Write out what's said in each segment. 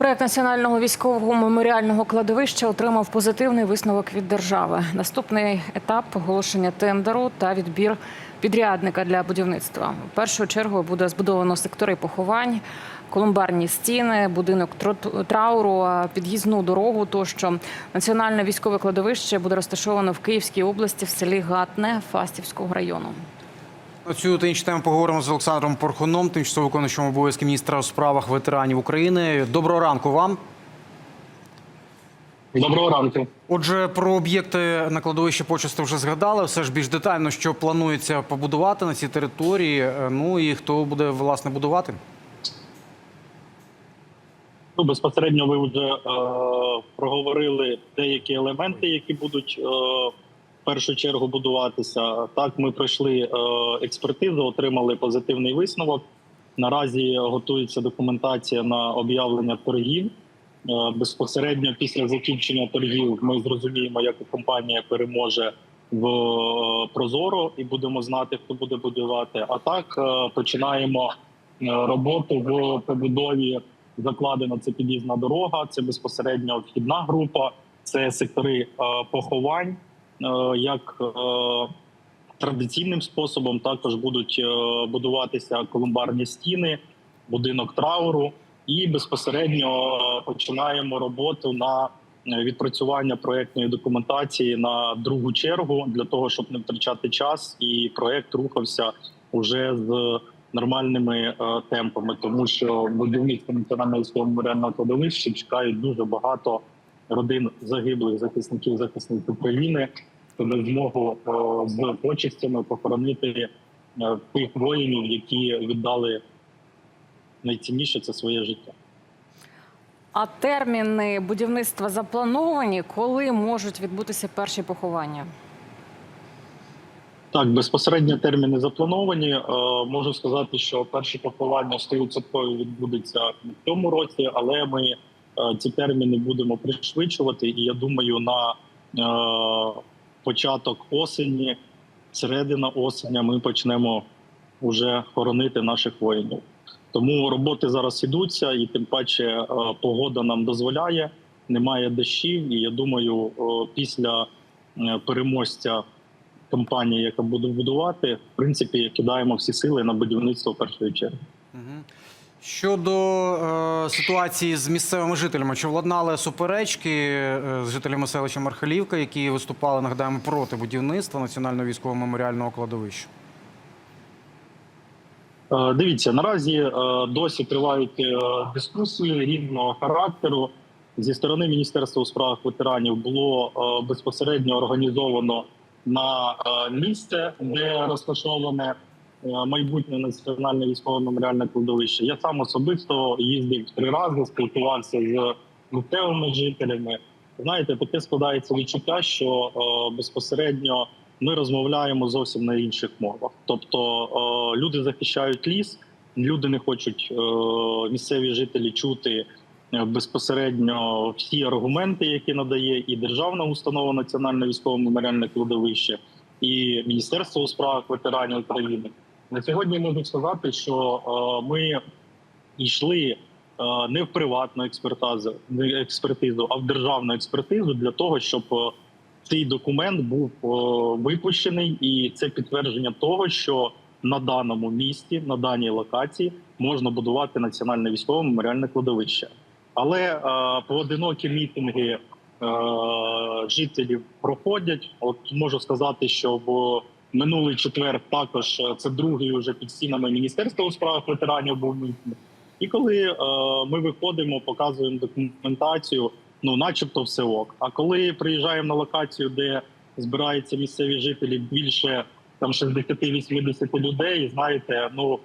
Проект національного військового меморіального кладовища отримав позитивний висновок від держави. Наступний етап оголошення тендеру та відбір підрядника для будівництва. В першу чергу буде збудовано сектори поховань, колумбарні стіни, будинок трауру, під'їзну дорогу. Тощо національне військове кладовище буде розташовано в Київській області в селі Гатне Фастівського району. На Цю та інші теми поговоримо з Олександром Порхуном, тимчасово виконуючим обов'язки міністра у справах ветеранів України. Доброго ранку вам. Доброго ранку. Отже, про об'єкти на кладовищі почасти вже згадали. Все ж більш детально, що планується побудувати на цій території. е, Ну і хто буде власне будувати? Ну, безпосередньо ви вже е, проговорили деякі елементи, які будуть е, першу чергу будуватися. Так, ми пройшли е, експертизу, отримали позитивний висновок. Наразі готується документація на об'явлення торгів. Е, безпосередньо після закінчення торгів ми зрозуміємо, яка компанія переможе в е, Прозоро і будемо знати, хто буде будувати. А так починаємо роботу в побудові. Закладена це під'їзна дорога, це безпосередньо вхідна група, це сектори поховань, як е, традиційним способом також будуть е, будуватися колумбарні стіни, будинок трауру, і безпосередньо е, починаємо роботу на е, відпрацювання проектної документації на другу чергу для того, щоб не втрачати час, і проект рухався уже з нормальними е, темпами, тому що будівництво національного меморіального кладовища чекають дуже багато родин загиблих захисників захисників України, дасть змогу е, з почестями похоронити е, тих воїнів, які віддали найцінніше це своє життя. А терміни будівництва заплановані, коли можуть відбутися перші поховання? Так, безпосередньо терміни заплановані. Е, Можу сказати, що перші поховання 100% відбудеться в цьому році, але ми ці терміни будемо пришвидшувати. І я думаю, на е, початок осені, середина осені, ми почнемо вже хоронити наших воїнів. Тому роботи зараз ідуться, і тим паче е, погода нам дозволяє. Немає дощів, і я думаю, е, після е, переможця компанії, яка буде будувати, в принципі, кидаємо всі сили на будівництво першої черги. Щодо е, ситуації з місцевими жителями, чи владнали суперечки е, з жителями селища Мархалівка, які виступали, нагадаємо, проти будівництва національного військового меморіального кладовища? Е, Дивіться, наразі е, досі тривають дискусії різного характеру. Зі сторони Міністерства у справах ветеранів було безпосередньо організовано на місце, де розташоване майбутнє національне військове меморіальне кладовище. Я сам особисто їздив три рази, спілкувався з місцевими жителями. Знаєте, таке складається відчуття, що е, безпосередньо ми розмовляємо зовсім на інших мовах. Тобто е, люди захищають ліс, люди не хочуть е, місцеві жителі чути е, безпосередньо всі аргументи, які надає і державна установа Національне військове меморіальне кладовище, і Міністерство у справах ветеранів України. На сьогодні можу сказати, що е, ми йшли е, не в приватну експертизу, експертизу, а в державну експертизу для того, щоб е, цей документ був випущений, і це підтвердження того, що на даному місті, на даній локації, можна будувати національне військове меморіальне кладовище. Але поодинокі мітинги жителів проходять. От можу сказати, що в минулий четвер також е, це другий уже під стінами Міністерства у справах ветеранів був мітинг. І коли е, ми виходимо, показуємо документацію, ну, начебто, все ок. А коли приїжджаємо на локацію, де збираються місцеві жителі більше там 60-80 людей, знаєте, ну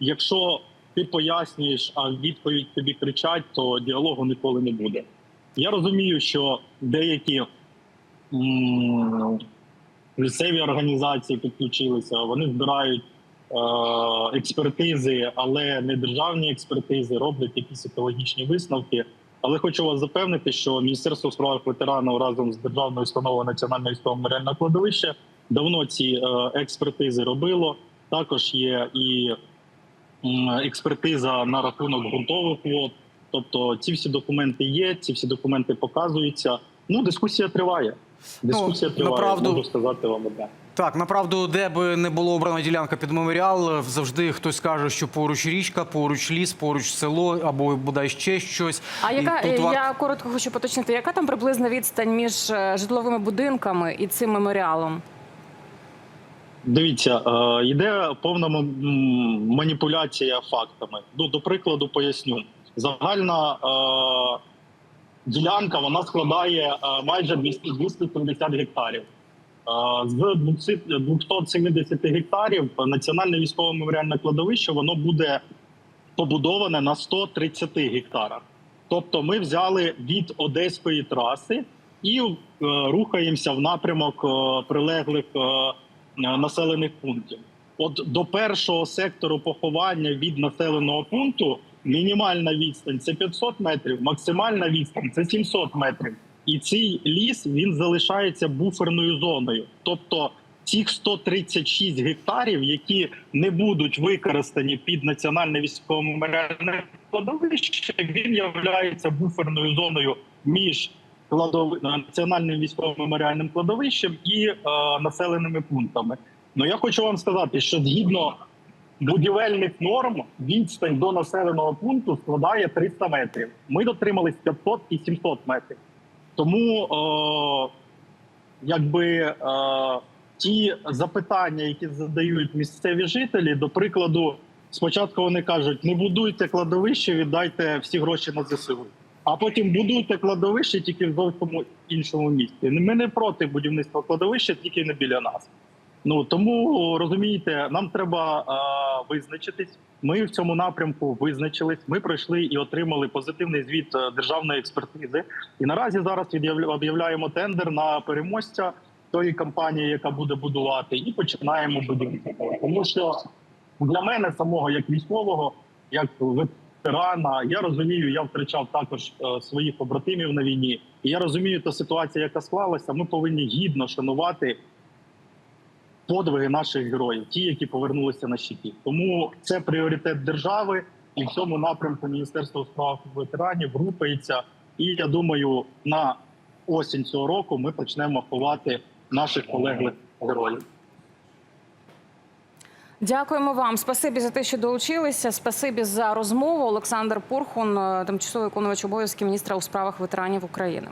якщо ти пояснюєш, а відповідь тобі кричать, то діалогу ніколи не буде. Я розумію, що деякі місцеві організації підключилися, вони збирають е, експертизи, але не державні експертизи, роблять якісь екологічні висновки. Але хочу вас запевнити, що Міністерство у справах ветеранів разом з державною установою Національне військове меморіальне кладовище давно ці е, експертизи робило. Також є і експертиза на рахунок ґрунтових вод. Тобто, ці всі документи є, ці всі документи показуються. Ну, дискусія триває. Дискусія Ну, триває. направду- Можу сказати вам одне. Так, направду, де би не було обрана ділянка під меморіал, завжди хтось каже, що поруч річка, поруч ліс, поруч село або бодай ще щось. А І яка тут я коротко хочу поточнити, яка там приблизна відстань між е, житловими будинками і цим меморіалом? Дивіться, е, йде повна маніпуляція фактами. Ну, до прикладу, поясню. Загальна е, ділянка вона складає е, майже 200, 270 гектарів. Е, з 270 гектарів національне військове меморіальне кладовище воно буде побудоване на 130 гектарах. Тобто, ми взяли від одеської траси і е, рухаємося в напрямок прилеглих населених пунктів. От до першого сектору поховання від населеного пункту мінімальна відстань це 500 метрів, максимальна відстань це 700 метрів. І цей ліс він залишається буферною зоною. Тобто цих 136 гектарів, які не будуть використані під національне військово меморіальне кладовище, він є буферною зоною між кладови... національним військовим меморіальним кладовищем і е, населеними пунктами. Ну я хочу вам сказати, що згідно будівельних норм відстань до населеного пункту складає 300 метрів. Ми дотримались 500 і 700 метрів. Тому е, якби е, ті запитання, які задають місцеві жителі, до прикладу, спочатку вони кажуть: не будуйте кладовище, віддайте всі гроші на ЗСУ. А потім будуйте кладовище тільки в зовсім іншому місці. Ми не проти будівництва кладовища, тільки не біля нас. Ну тому розумієте, нам треба е, визначитись. Ми в цьому напрямку визначились. Ми пройшли і отримали позитивний звіт е, державної експертизи. І наразі зараз об'являємо тендер на переможця тої компанії, яка буде будувати, і починаємо будівництво. Тому що для мене самого як військового, як ветерана, я розумію, я втрачав також е, своїх побратимів на війні. І я розумію, та ситуація, яка склалася, ми повинні гідно шанувати подвиги наших героїв, ті, які повернулися на щиті. Тому це пріоритет держави, і в цьому напрямку Міністерство у справах ветеранів рухається. І я думаю, на осінь цього року ми почнемо ховати наших полеглих героїв. Дякуємо вам. Спасибі за те, що долучилися. Спасибі за розмову. Олександр Пурхун, е, тимчасовий виконувач обов'язків міністра у справах ветеранів України.